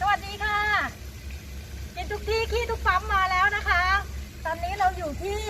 สวัสดีค่ะ กินทุกที่ขี้ทุกปั๊มมาแล้วนะคะ ตอนนี้เราอยู่ที่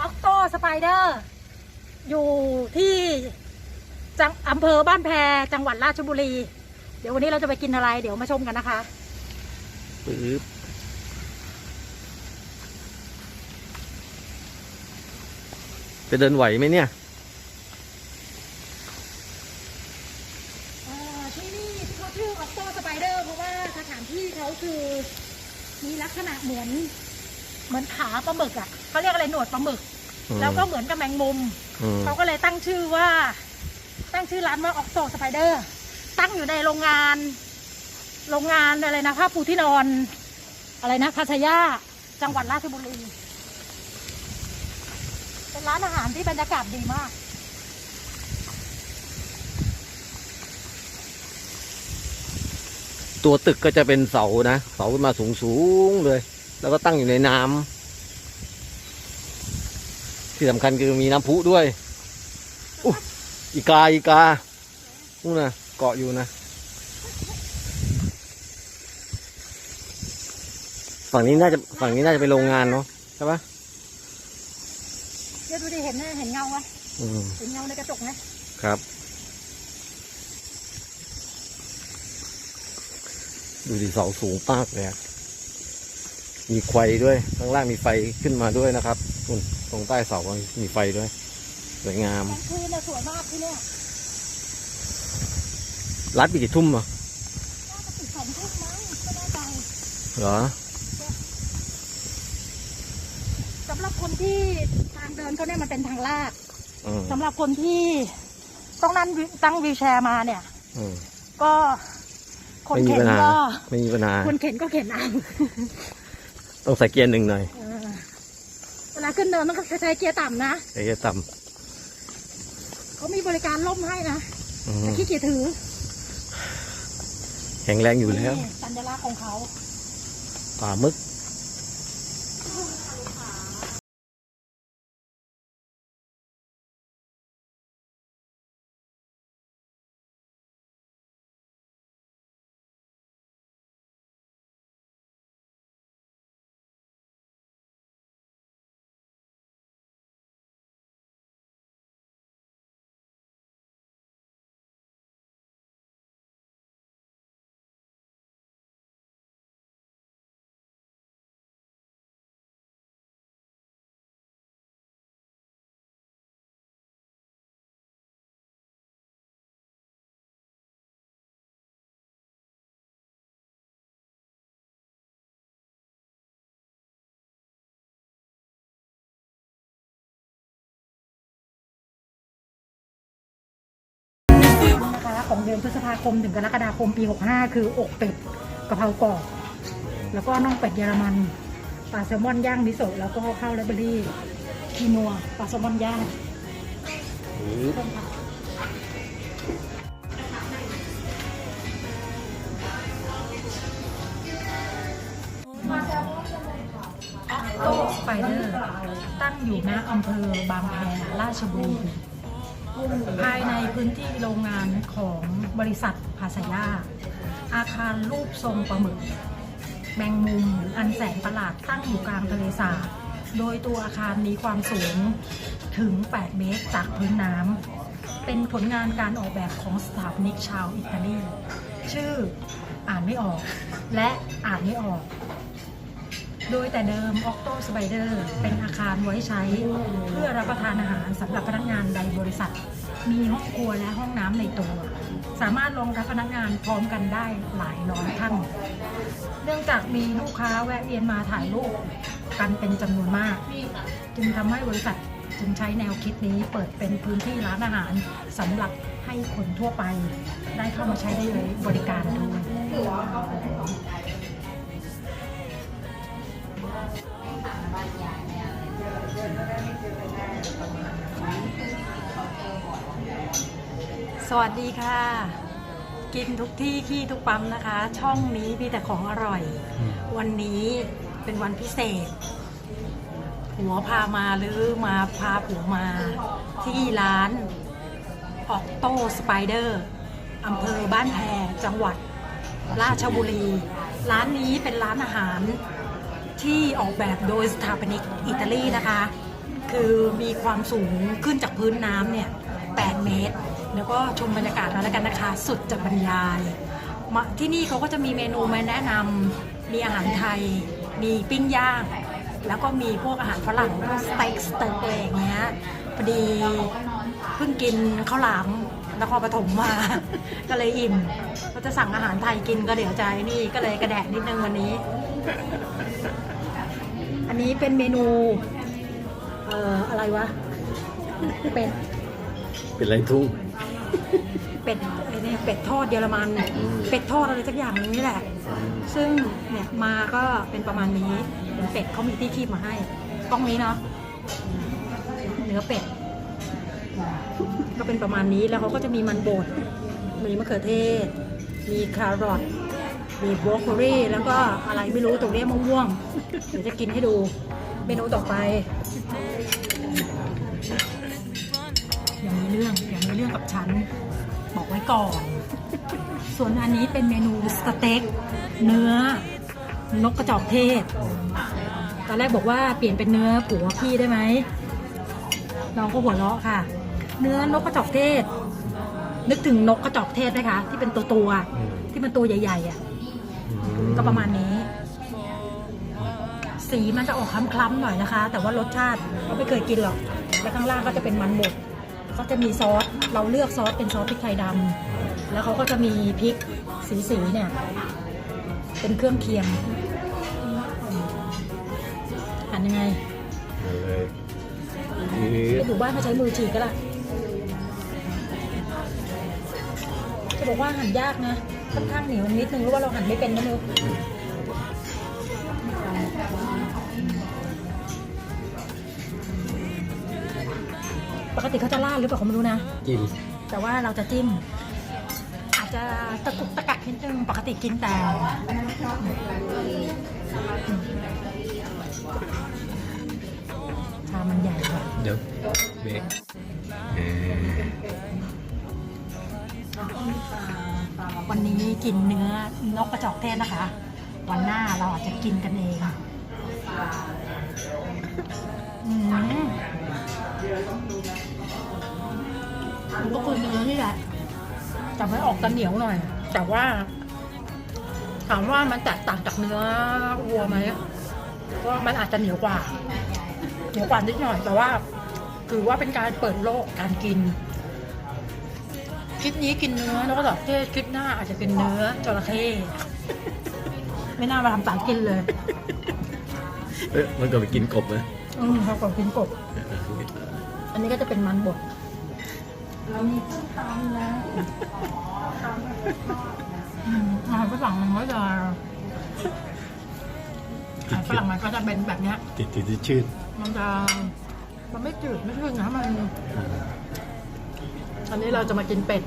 ออกโตสไปเดอร์ อยู่ที่จังอำเภอบ้านแพจังหวัดราชบุรี เดี๋ยววันนี้เราจะไปกินอะไร เดี๋ยวมาชมกันนะคะปึ๊บจะเดินไหวไหมเนี่ย เอ่อที่นี่ที่เขาชื่อออกโตสไปเดอร์เพราะว่าสถานที่เขาคือมีลักษณะเหมือน เหมือนขาป ลาหมึกอะเขาเรียกอะไรหนวดปลาหมึก อืมแล้วก็เหมือนกับแมงมุม อืมเขาก็เลยตั้งชื่อว่า ตั้งชื่อร้านว่าออกโตสไปเดอร์ ตั้งอยู่ในโรงงาน โรงงานอะไรนะผ้าปูที่นอน อะไรนะพัทยาจังหวัดราชบุรีเป็นร้านอาหารที่บรรยากาศดีมาก ตัวตึกก็จะเป็นเสานะ เสาขึ้นมาสูงสูงๆเลย แล้วก็ตั้งอยู่ในน้ำ ที่สำคัญคือมีน้ำพุด้วยอุ๊ยอีกาอีกานู่นนะเกาะอยู่นะ ฝั่งนี้น่าจะฝั่งนี้น่าจะเป็นโรงงานเนาะใช่ปะเดี๋ยวดูดิเห็นไหมเห็นเงาไหมอืมเห็นเงาในกระจกไหมครับ ดูดิเสาสูงมากเลยอะมีไฟด้วยข้างล่างมีไฟขึ้นมาด้วยนะครับนู่น ตรงใต้เสามีไฟด้วย สวยงามกลางคืนน่ะสวยมากที่เนี่ยรัดไปกี่ทุ่มอะน่าจะติดสองทุ่มมั้งไม่แน่ใจเหรอสำหรับคนที่ทางเดินเขาเนี่ยมันเป็นทางลาดอืมสำหรับคนที่ต้องนั่งวิตั้งวีลแชร์มาเนี่ย อืมก็คนไม่มีเข็ปันญหาก็ ไม่มีปัญหาคนเข็นก็เข็นเอา ต้องใส่เกียร์หนึ่งหน่อย เออเว ลาขึ้นเนินต้องใช้เกียร์ต่ำนะใส่เกียร์ต่เขามีบริการล่มให้นะำอืมแต่ขี้เกียจถือ แข็งแรงอยู่แล้วนี่สัญลักษณ์ของเขาป่ามึก ของเดือนพฤษภาคมถึงกรกฎาคมปี 65 คืออกเป็ดกะเพรากรอบแล้วก็น่องเป็ดเยอรมันปลาแซลมอนย่างมิโซะแล้วก็ข้าวไรเบอรี่คีนัวปลาแซลมอนย่างโต๊ะสไปเดอร์ ตั้งอยู่ณอำเภอบางแพราชบุรี ภายในพื้นที่โรงงานของบริษัทภาสยาอาคารรูปทรงปลาหมึก แมงมุมอันแสนประหลาดตั้งอยู่กลางทะเลสาบโดยตัวอาคารมีความสูงถึง 8 เมตรจากพื้นน้ำเป็นผลงานการออกแบบของสถาปนิกชาวอิตาลี ชื่ออ่านไม่ออก และอ่านไม่ออก โดยแต่เดิม Octo Spider เป็นอาคารไว้ใช้ เพื่อรับประทานอาหารสำหรับพนักงานในบริษัท มีห้องครัวและห้องน้ำในตัว สามารถรองรับพนักงานพร้อมกันได้หลายร้อยท่าน เนื่องจากมีลูกค้าแวะเวียนมาถ่ายรูปกันเป็นจำนวนมาก จึงทำให้บริษัทจึงใช้แนวคิดนี้เปิดเป็นพื้นที่ร้านอาหารสำหรับให้คนทั่วไป ได้เข้ามาใช้ได้เลยบริการด้วย สวัสดีค่ะ กินทุกที่ขี้ทุกปั๊มนะคะ ช่องนี้มีแต่ของอร่อย วันนี้เป็นวันพิเศษหัวพามาหรือมาพาผัวมาที่ร้านออกโต้สไปเดอร์อำเภอบ้านแพจังหวัดราชบุรี ร้านนี้เป็นร้านอาหาร ที่ออกแบบโดยสถาปนิกอิตาลีนะคะ คือมีความสูงขึ้นจากพื้นน้ำเนี่ย 8 เมตร แล้วก็ชมบรรยากาศแล้วกันนะคะ สุดจะบรรยายมาที่นี่เขาก็จะมีเมนูมาแนะนำมีอาหารไทย มีปิ้งย่าง แล้วก็มีพวกอาหารฝรั่งพวกสเต็กสเต็กอะไรอย่างเงี้ยพอดีเพิ่งกินข้าวหลามนครปฐมมา ก็เลยอิ่ม ก็จะสั่งอาหารไทยกินก็เดี๋ยวใจนี่ก็เลยกระแดะนิดนึงวันนี้ นนี้เป็นเมนู เอ่อ อะไรวะ เป็ด เป็นไรทุ่ง เป็ดไอ้เนี่ยเป็ดทอดเยอรมัน อืม เป็ดทอดอะไรสักอย่างนึงนี่แหละ ซึ่งเนี่ยมาก็เป็นประมาณนี้เป็นเป็ดเขามีที่คีบมาให้กล้องนี้เนาะเนื้อเป็ด ก็เป็นประมาณนี้แล้วเขาก็จะมีมันบดมีมะเขือเทศ มีแครอท มีบรอกโคลีแล้วก็อะไรไม่รู้ตรงนี้มะม่วงๆเดี๋ยวจะกินให้ดูเมนูต่อไป อย่างมีเรื่องอย่างมีเรื่องกับฉัน บอกไว้ก่อน ส่วนอันนี้เป็นเมนูสเต็กเนื้อนกกระจอกเทศ ตอนแรกบอกว่าเปลี่ยนเป็นเนื้อผัวพี่ได้ไหมน้องก็หัวเราะค่ะ เนื้อนกกระจอกเทศ นึกถึงนกกระจอกเทศไหมคะ ที่เป็นตัวตัวๆอืมที่มันตัวใหญ่ๆอะ ก็ประมาณนี้ สีมันจะออกคล้ำๆหน่อยนะคะ แต่ว่ารสชาติเราไม่เคยกินหรอก แล้วข้างล่างก็จะเป็นมันบดก็จะมีซอส เราเลือกซอสเป็นซอสพริกไทยดำแล้วเขาก็จะมีพริกสีๆเนี่ย เป็นเครื่องเคียงหั่นยังไงเอาเลยนี่ไปอยู่บ้านเขาใช้มือฉีกก็ล่ะจะบอกว่าหั่นยากนะ ค่อนข้างเหนียวนิดนึงหรือว่าเราหั่นไม่เป็นก็ไม่รู้ปกติเขาจะราดหรือเปล่าเขาไม่รู้นะ กินแต่ว่าเราจะจิ้ม อาจจะตะกุกตะกักนิดนึงปกติกินแต่ กินเนื้อนกกระจอกเทศนะคะ วันหน้าเราอาจจะกินกันเองอืมก็คือเนื้อนี่แหละแต่ไม่ออกกันเหนียวหน่อย แต่ว่า ถามว่ามันแตกต่างจากเนื้อวัวไหมก็มันอาจจะเหนียวกว่า เหนียวกว่านิดหน่อย แต่ว่า ถือว่าเป็นการเปิดโลกการกิน คลิปนี้กินเนื้อแล้วก็ดอกเทศคลิปหน้าอาจจะเป็นเนื้อจระเข้ไม่น่ามาทำสารกินเลยเอ๊ะมันก็ไปกินกบนะอืมเขาบอกกินกบ อันนี้ก็จะเป็นมันบดแล้วมีที่ตามแล้วอืมอาหารฝรั่งมันก็จะอาหารฝรั่งมันก็จะเป็นแบบเนี้ยติดติดติดชื่นมันจะมันไม่จืดไม่ชืดนะมัน อันนี้เราจะมากินเป็ด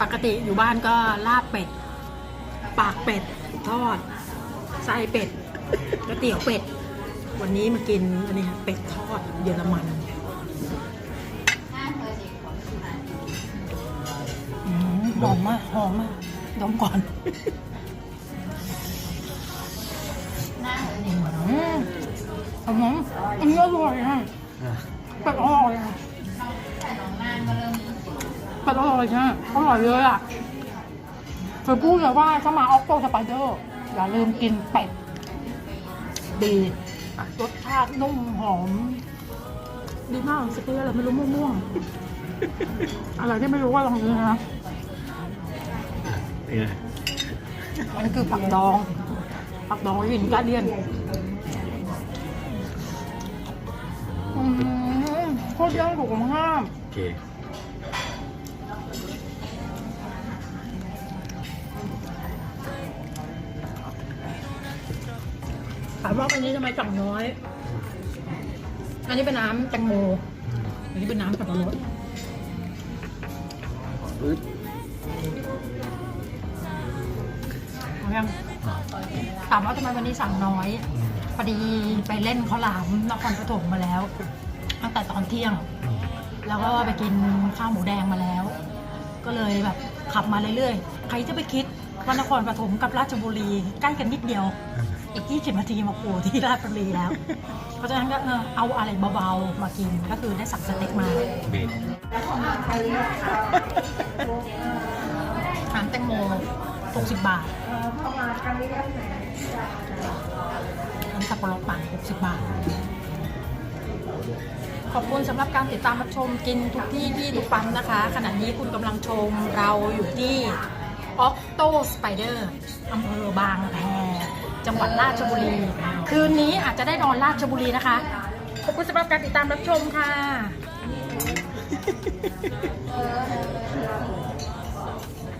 ปกติอยู่บ้านก็ลาบเป็ด ปากเป็ด ทอด ไส้เป็ดก๋วยเตี๋ยวเป็ด วันนี้มากินอันนี้เป็ดทอดเยอรมันอืมหอมมากหอมมากดมก่อนอืมหอมอันนี้อร่อยอะเป็ดอร่อยอะ เป็ดอร่อยนะอร่อยเลยอะเคยพูดเลยว่าถ้ามาออกโตสไปเดอร์อย่าลืมกินเป็ดดีรสชาตินุ่มหอม ดีมากสเปรย์อะไรไม่รู้ม่วงๆอะไรที่ไม่รู้ว่าลองดูนะเป็นไงอันนี้คือผักดอง ผักดองไว้กินกาเดียนอืมโคตรย่างถูกของห้ามโอเค ถามว่าอันนี้ทำไมสั่งน้อย อันนี้เป็นน้ำแตงโม อันนี้เป็นน้ำสับปะรดปึ๊ดเอายังถามว่าทำไมวันนี้สั่งน้อย พอดีไปเล่นข้าวหลามนครปฐมมาแล้ว ตั้งแต่ตอนเที่ยง แล้วก็ไปกินข้าวหมูแดงมาแล้ว ก็เลยแบบขับมาเรื่อยๆ ใครจะไปคิดว่านครปฐมกับราชบุรีใกล้กันนิดเดียว อีก20นาทีมาโผล่ที่ราชบุรีแล้ว เพราะฉะนั้นก็เออเอาอะไรเบาๆมากินก็คือได้สั่งสเต็กมาเบรหางแตงโม60 บาทน้ำสับปะรดปั่น60 บาท ขอบคุณสำหรับการติดตามรับชมกินทุกที่ที่ทุกปั๊มนะคะ ขณะนี้คุณกำลังชมเราอยู่ที่ Octo Spider อำเภอบางแพ จังหวัดราชบุรี คืนนี้อาจจะได้นอนราชบุรีนะคะ ขอบคุณสำหรับการติดตามรับชมค่ะ